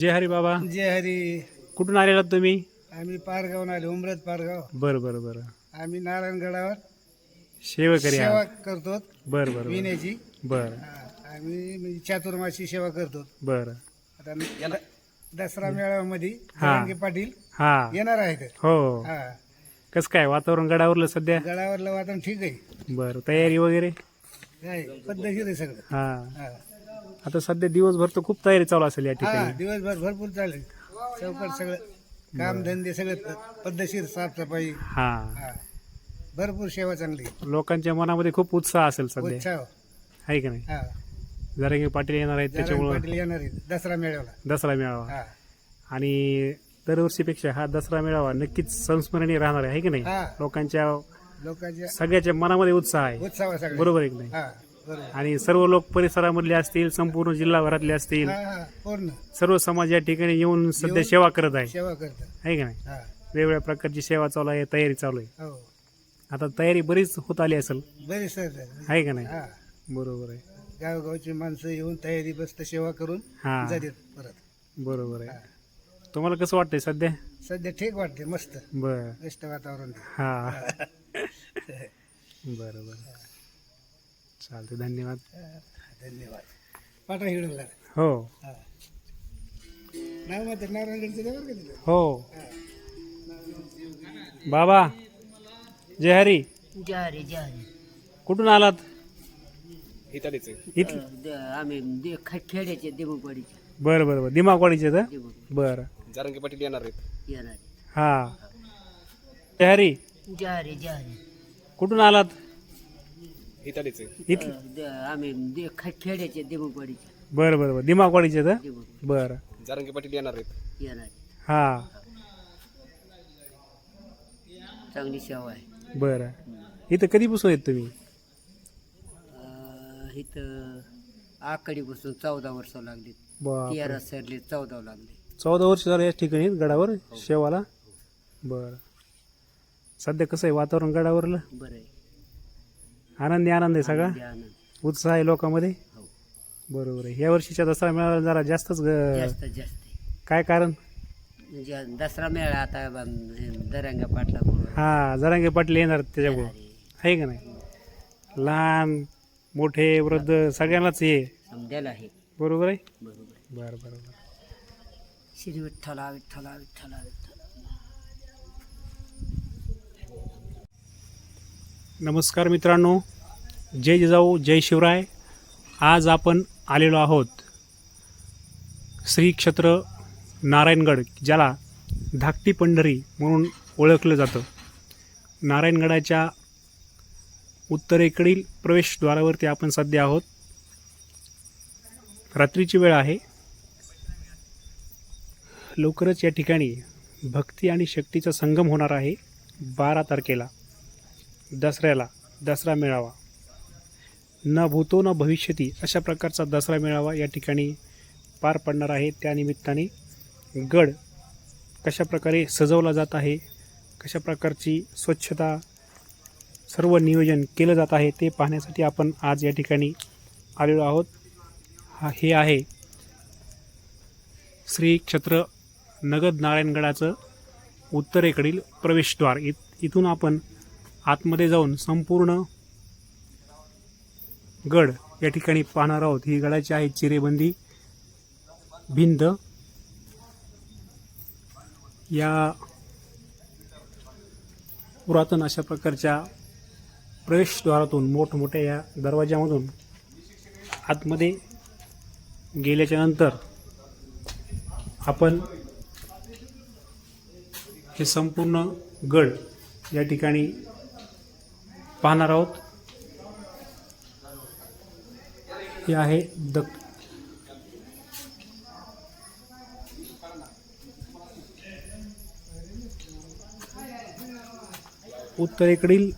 जय हरी बाबा. जय हरी. कुठून आलेलात तुम्ही? आम्ही पारगावून आलो उमरत पारगाव. बरं बरं बरं. आम्ही नारायणगडावर सेवा आहात. करतो. बरं बरं बरं. विण्याची बरं. आम्ही म्हणजे चातुर्मासी सेवा करतो. बरं. आता दसरा मेळाव्यामध्ये हा. जरांगे पाटील हा. येणार आहेत. हो. हा. कसं काय वातावरण गडावरलं सध्या? गडावरलं वातावरण ठीक आहे. बरं. तयारी वगैरे? काय पद्धतशीर आहे सगळं. हा. हा. आता सध्या दिवसभर तर खूप तयारी चालू असेल या हा ठिकाणी. दिवसभर भरपूर चालेल. चौकट सगळं काम धंदे सगळं पद्धतशीर साफसफाई. हा. हा. भरपूर सेवा चांगली. लोकांच्या मनामध्ये खूप उत्साह असेल सध्या. उत्साह. आहे का नाही? हा. जरांगे पाटील येणार आहेत जरांगे त्याच्यामुळं पाटील येणार आहेत. दसरा मेळाव्याला दसरा मेळावा. हा. आणि दरवर्षीपेक्षा हा दसरा मेळावा नक्कीच संस्मरणीय राहणार आहे है की नाही? हा. लोकांच्या लोकांच्या सगळ्याच्या मनामध्ये उत्साह आहे. उत्साह सगळं बरोबर आहे की नाही? हा. आणि सर्व लोक परिसरामधले असतील संपूर्ण जिल्हाभरातले असतील पूर्ण. सर्व समाज या ठिकाणी येऊन सध्या सेवा करत आहे. सेवा करतात आहे. का नाही? हा. वेगवेगळ्या प्रकारची सेवा चालू आहे तयारी चालू आहे. हो. आता तयारी बरीच होत आली असेल. बरेच सर आहे. का नाही? हा. बरोबर आहे. गावगावची माणसं येऊन तयारी बसत सेवा करून हा. जातात परत. बरोबर आहे. तुम्हाला कसं वाटतंय सध्या? सध्या ठीक वाटते मस्त. बर. बेस्ट वातावरण. हा. बरं बरं चालते धन्यवाद. धन्यवाद. पाठा हिडूला हो. हा. नाव मात्र नारायणगडचं देवर का तिथं? हो. बाबा जय हरी. जारी जारी कुठून आलात? इथलीच इथं द- आम्ही दे- ख- खेड्याचे दिमुगवाडीचे. बरं बरं बरं. दिमागवाडीचे तर? बरं. जारंगी पाटील येणार आहेत. येणार हा. जय हरी. जारी जारी कुठून आलात? इथलीच इथं द- आम्ही दे- ख- खेड्याचे दिमुगवाडीचे बरं बरं बरं. दिमागवाडीचे तर? बरं. जारंगी पाटील येणार आहेत. येणार. हा. चांगली सेवा आहे. बरं. इथं कधीपासून येत तुम्ही? अं, इथं आकडीपासून चौदा वर्ष लागली. तेरा सरले चौदा लागले. चौदा वर्ष झालं या ठिकाणी गडावर शेवाला? बरं. सध्या कसं आहे वातावरण गडावरलं? बरं आहे. आनंदी आनंद आहे सगळा? आनंदी आनंद. उत्साह आहे लोकांमध्ये? हो. बरोबर आहे. या वर्षीच्या दसरा मेळाव्याला जरा जास्तच ग- जास्त जास्त. आहे. काय कारण? म्हणजे दसरा मेळा आता बन- दरंगा पाटला हा जरांगे पाटील येणार त्याच्यामुळं आहे. का नाही? लहान मोठे वृद्ध सगळ्यांनाच ये समजायला आहे. बरोबर आहे? बरोबर. आहे. बरं बरं बरं. श्री विठ्ठला विठ्ठला विठ्ठला विठ्ठला. नमस्कार मित्रांनो जय जिजाऊ जय शिवराय. आज आपण आलेलो आहोत श्री क्षेत्र नारायणगड ज्याला धाकटी पंढरी म्हणून ओळखलं जातं. नारायणगडाच्या उत्तरेकडील प्रवेशद्वारावरती आपण सध्या आहोत. रात्रीची वेळ आहे. लवकरच या ठिकाणी भक्ती आणि शक्तीचा संगम होणार आहे बारा तारखेला. दसऱ्याला दसरा मेळावा. न भूतो न भविष्यती अशा प्रकारचा दसरा मेळावा या ठिकाणी पार पडणार आहे. त्यानिमित्ताने गड कशा प्रकारे सजवला जात आहे कशा प्रकारची स्वच्छता सर्व नियोजन केलं जात आहे ते पाहण्यासाठी आपण आज या ठिकाणी आलेलो आहोत. हा हे आहे श्री क्षेत्र नगद नारायणगडाचं उत्तरेकडील प्रवेशद्वार. इत इथून आपण आतमध्ये जाऊन संपूर्ण गड या ठिकाणी पाहणार आहोत. ही गडाची आहे चिरेबंदी भिंत. या पुरातन अशा प्रकारच्या प्रवेशद्वारातून मोठमोठ्या या दरवाज्यामधून आतमध्ये गेल्याच्यानंतर आपण हे संपूर्ण गड या ठिकाणी पाहणार आहोत. हे आहे द उत्तरेकडील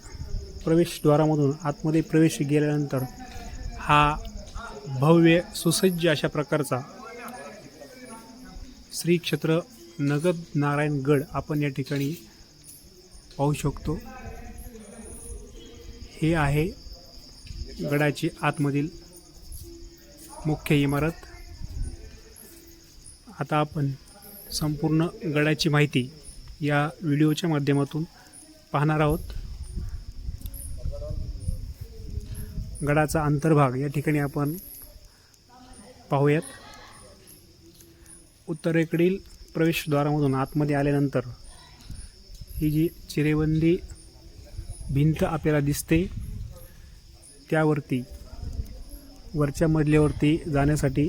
प्रवेशद्वारामधून आतमध्ये प्रवेश गेल्यानंतर हा भव्य सुसज्ज अशा प्रकारचा श्री क्षेत्र नगद नारायणगड आपण या ठिकाणी पाहू शकतो. हे आहे गडाची आतमधील मुख्य इमारत. आता आपण संपूर्ण गडाची माहिती या व्हिडिओच्या माध्यमातून पाहणार आहोत. गडाचा अंतर्भाग या ठिकाणी आपण पाहूयात. उत्तरेकडील प्रवेशद्वारामधून आतमध्ये आल्यानंतर ही जी चिरेबंदी भिंत आपल्याला दिसते. त्यावरती वरच्या मजल्यावरती जाण्यासाठी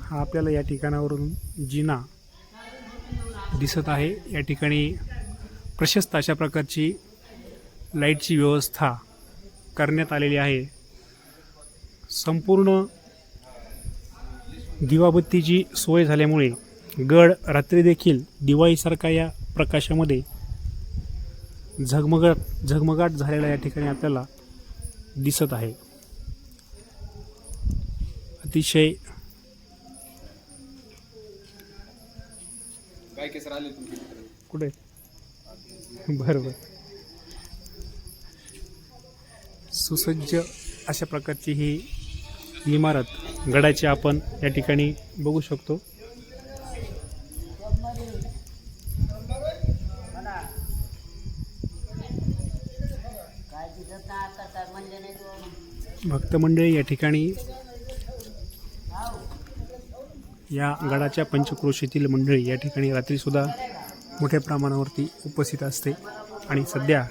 हा आपल्याला या ठिकाणावरून जिना दिसत आहे. या ठिकाणी प्रशस्त अशा प्रकारची लाईटची व्यवस्था करण्यात आलेली आहे. संपूर्ण दिवाबत्तीची सोय झाल्यामुळे गड रात्री देखील दिवाळीसारखा या प्रकाशामध्ये झगमगाट झगमगाट झालेला या ठिकाणी आपल्याला दिसत आहे. अतिशय कुठे? बरं बरं सुसज्ज अशा प्रकारची ही इमारत गडाची आपण या ठिकाणी बघू शकतो. भक्त मंडळी या ठिकाणी या गडाच्या पंचक्रोशीतील मंडळी या ठिकाणी रात्रीसुद्धा मोठ्या प्रमाणावरती उपस्थित असते. आणि सध्या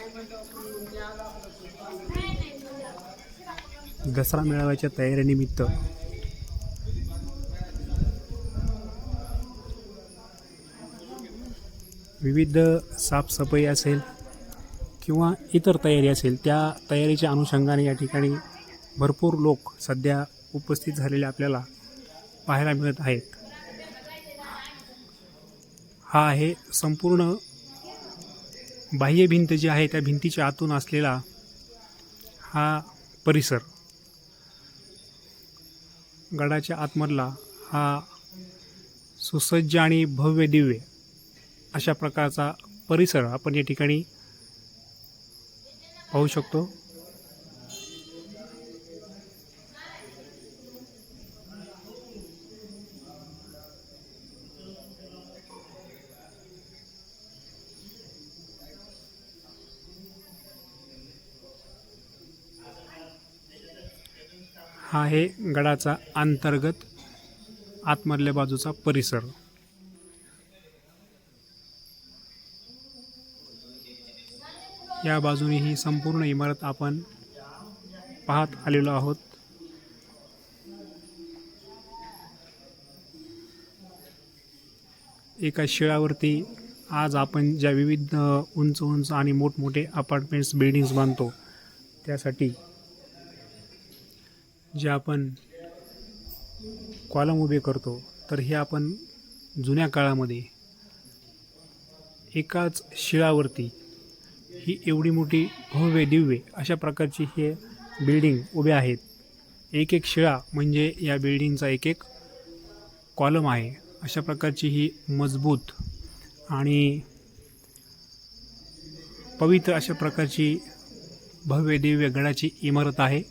दसरा मेळाव्याच्या तयारीनिमित्त विविध साफसफाई असेल किंवा इतर तयारी असेल त्या तयारीच्या अनुषंगाने या ठिकाणी भरपूर लोक सध्या उपस्थित झालेले आपल्याला पाहायला मिळत आहेत. हा आहे संपूर्ण बाह्य भिंत जी आहे त्या भिंतीच्या आतून असलेला हा परिसर. गडाच्या आतमधला हा सुसज्ज आणि भव्य दिव्य अशा प्रकारचा परिसर आपण या ठिकाणी पाहू शकतो. हा आहे गडाचा अंतर्गत आतमधल्या बाजूचा परिसर. या बाजूने ही संपूर्ण इमारत आपण पाहत आलेलो आहोत. एका शिळावरती आज आपण ज्या विविध उंच उंच आणि मोठमोठे अपार्टमेंट्स बिल्डिंग्स बांधतो त्यासाठी जे आपण कॉलम उभे करतो तर हे आपण जुन्या काळामध्ये एकाच शिळावरती ही एवढी मोठी भव्य दिव्य अशा प्रकारची हे बिल्डिंग उभे आहेत. एक एक शिळा म्हणजे या बिल्डिंगचा एक एक कॉलम आहे. अशा प्रकारची ही मजबूत आणि पवित्र अशा प्रकारची भव्य दिव्य गडाची इमारत आहे.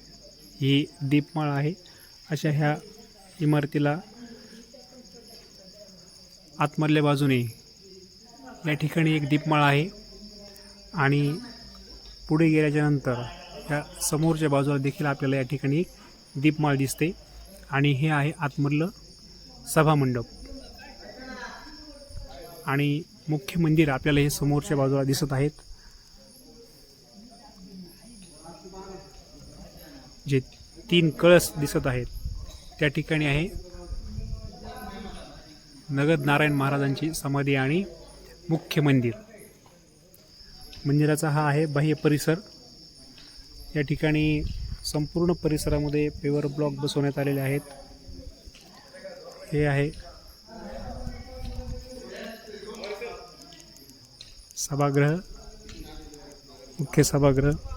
ही दीपमाळ आहे. अशा ह्या इमारतीला आतमधल्या बाजूने या ठिकाणी एक दीपमाळ आहे. आणि पुढे गेल्याच्यानंतर या समोरच्या बाजूला देखील आपल्याला या ठिकाणी एक दीपमाळ दिसते. आणि हे आहे आतमधलं सभामंडप. आणि मुख्य मंदिर आपल्याला हे समोरच्या बाजूला दिसत आहेत. जे तीन कळस दिसत आहेत. त्या ठिकाणी आहे नगद नारायण महाराजांची समाधी आणि मुख्य मंदिर. मंदिराचा हा आहे बाह्य परिसर. या ठिकाणी संपूर्ण परिसरामध्ये पेवर ब्लॉक बसवण्यात आलेले आहेत. हे आहे सभागृह मुख्य सभागृह.